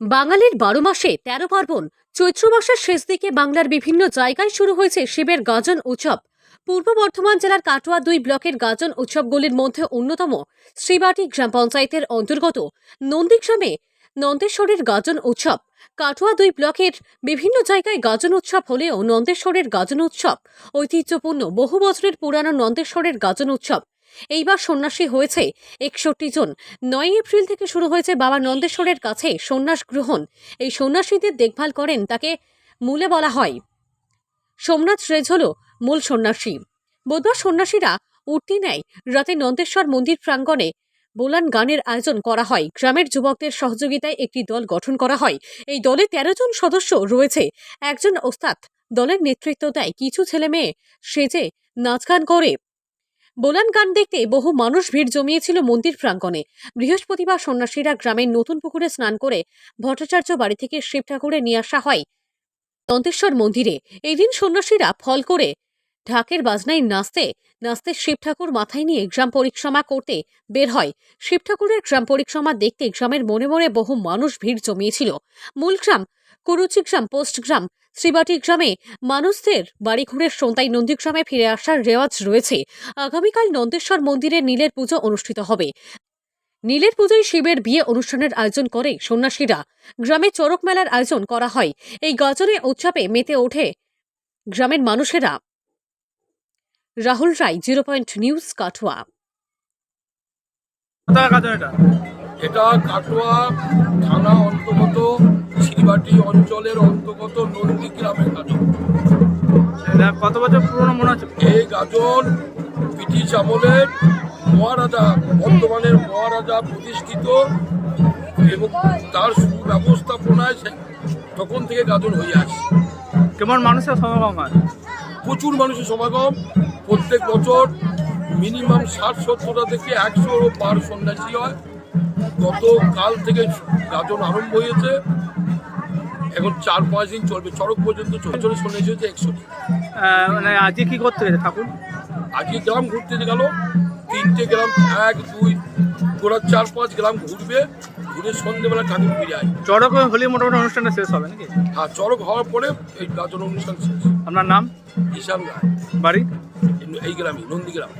বাঙালির বারো মাসে তেরো পার্বণ, চৈত্র মাসের শেষ দিকে বাংলার বিভিন্ন জায়গায় শুরু হয়েছে শিবের গাজন উৎসব। পূর্ব বর্ধমান জেলার কাটোয়া দুই ব্লকের গাজন উৎসবগুলির মধ্যে অন্যতম শ্রীবাটি গ্রাম পঞ্চায়েতের অন্তর্গত নন্দীগ্রামে নন্দেশ্বরের গাজন উৎসব। কাটোয়া দুই ব্লকের বিভিন্ন জায়গায় গাজন উৎসব হলেও নন্দেশ্বরের গাজন উৎসব ঐতিহ্যপূর্ণ। বহু বছরের পুরানো নন্দেশ্বরের গাজন উৎসব এইবার সন্ন্যাসী হয়েছে একষট্টি জন। নয় এপ্রিল থেকে শুরু হয়েছে বাবা নন্দেশ্বরের কাছে সন্ন্যাস গ্রহণ। এই সন্ন্যাসীদের দেখভাল করেন তাকে মূলে বলা হয় সোমনাথ রেজ হল মূল সন্ন্যাসী। বুধবার সন্ন্যাসীরা উঠতি নেয়। রাতে নন্দেশ্বর মন্দির প্রাঙ্গণে বোলান গানের আয়োজন করা হয়। গ্রামের যুবকদের সহযোগিতায় একটি দল গঠন করা হয়। এই দলে তেরো জন সদস্য রয়েছে। একজন ওস্তাদ দলের নেতৃত্ব দেয়। কিছু ছেলে মেয়ে সেজে নাচ গান করে। বোলান গান দেখতে বহু মানুষ ভিড় জমিয়েছিল মন্দির প্রাঙ্গণে। বৃহস্পতিবার সন্ন্যাসীরা গ্রামের নতুন পুকুরে স্নান করে ভট্টাচার্য বাড়ি থেকে শিব ঠাকুরে নিয়ে আসা হয়। দন্তেশ্বর মন্দিরে। এই দিন সন্ন্যাসীরা ফল করে ঢাকের বাজনায় নাচতে নাচতে শিব ঠাকুর মাথায় নিয়ে গ্রাম পরিক্রমা করতে বের হয়। শিব ঠাকুরের গ্রাম পরিক্রমা দেখতে গ্রামের মনে মনে বহু মানুষ ভিড় জমিয়েছিল। মূল গ্রাম কুরুচি গ্রাম পোস্ট গ্রাম শ্রীবাটি গ্রামে মানুষদের বাড়ি ঘুরে সন্তাই নন্দীগ্রামে ফিরে আসার রেওয়াজ রয়েছে। আগামীকাল নন্দেশ্বর মন্দিরে নীলের পুজো অনুষ্ঠিত হবে। নীলের পুজোয় শিবের বিয়ে অনুষ্ঠানের আয়োজন করে সন্ন্যাসীরা। গ্রামে চড়ক মেলার আয়োজন করা হয়। এই গাজনে উৎসবে মেতে ওঠে গ্রামের মানুষেরা। Rahul Roy zero point news Katwa. এটা? এটা কাটোয়া থানা অন্তর্গত শ্রীবাটি অঞ্চলের অন্তর্গত নন্দী গ্রামের গাজন কত বছর পুরনো মনে হচ্ছে? এই গাজন ব্রিটিশ আমলের মহারাজা বর্তমানের মহারাজা প্রতিষ্ঠিত এবং তার সুব্যবস্থাপনায় সে- তখন থেকে গাজন হয়ে আসছে। কেমন মানুষের সমাগম হয়? প্রচুর মানুষের সমাগম প্রত্যেক বছর মিনিমাম ষাট সত্তরটা থেকে একশো পার সন্ন্যাসী হয়। গত কাল থেকে গাজন আরম্ভ হয়েছে। এখন চার পাঁচ দিন চলবে। চড়ক পর্যন্ত চলে সন্ন্যাসী হয়েছে একশোটি আহ, মানে আজকে কি করতে গেছে ঠাকুর? আজকে গ্রাম ঘুরতে গেল। তিনটে গ্রাম এক দুই গোড়া চার পাঁচ গ্রাম ঘুরবে। ঘুরে সন্ধ্যেবেলা ঠাকুর ফিরে আসবে। চড়ক হলে মোটামুটি অনুষ্ঠানটা শেষ হবে নাকি? আর চড়ক হওয়ার পরে এই গাজন অনুষ্ঠান শেষ। আপনার নাম? ঈশান রায়। বাড়ি? এই- গ্রামে নন্দীগ্রাম।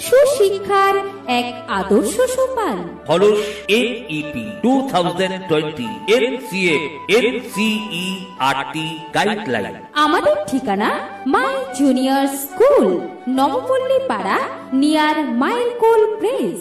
সুশিক্ষার এক আদর্শ সোপান। Halls NEP two thousand twenty NCA NCERT guideline আমাদের ঠিকানা মাই জুনিয়র স্কুল নবপল্লী পাড়া নিয়ার মাইলকোল প্রেস